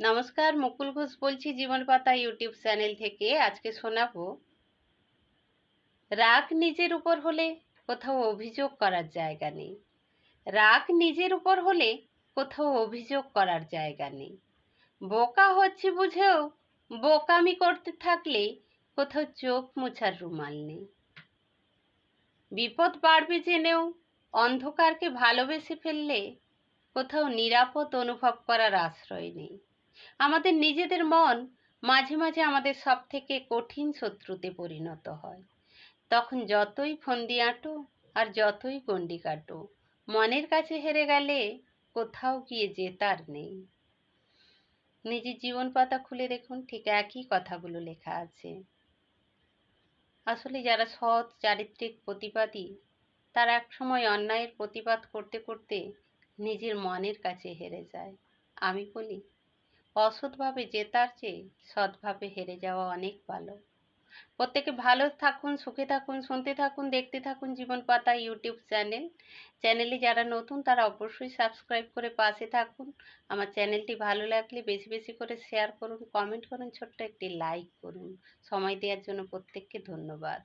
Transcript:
নমস্কার, মুকুল ঘোষ বলছি জীবন পাতা ইউটিউব চ্যানেল থেকে। আজকে শোনাবো, রাগ নিজের উপর হলে কোথাও অভিযোগ করার জায়গা নেই। রাগ নিজের উপর হলে কোথাও অভিযোগ করার জায়গা নেই। বোকা হচ্ছে বুঝেও বোকামি করতে থাকলে কোথাও চোখ মোছার রুমাল নেই। বিপদ বাড়বে জেনেও অন্ধকারকে ভালোবেসে ফেললে কোথাও নিরাপদ অনুভব করার আশ্রয় নেই। আমাদের নিজেদের মন মাঝে মাঝে আমাদের সব থেকে কঠিন শত্রুতে পরিণত হয়। তখন যতই ফন্দি আঁটো আর যতই গণ্ডি কাটো, মনের কাছে হেরে গেলে কোথাও গিয়ে জেতার নেই। নিজের জীবন পাতা খুলে দেখুন, ঠিক একই কথাগুলো লেখা আছে। আসলে যারা সৎ, চারিত্রিক প্রতিবাদী, তারা একসময় অন্যায়ের প্রতিবাদ করতে করতে নিজের মনের কাছে হেরে যায়। আমি বলি অসৎভাবে জেতার চেয়ে সৎভাবে হেরে যাওয়া অনেক ভালো। প্রত্যেকে ভালো থাকুন, সুখে থাকুন, শুনতে থাকুন, দেখতে থাকুন জীবন পাতা ইউটিউব চ্যানেল। চ্যানেলে যারা নতুন তারা অবশ্যই সাবস্ক্রাইব করে পাশে থাকুন। আমার চ্যানেলটি ভালো লাগলে বেশি বেশি করে শেয়ার করুন, কমেন্ট করুন, ছোট্ট একটি লাইক করুন। সময় দেওয়ার জন্য প্রত্যেককে ধন্যবাদ।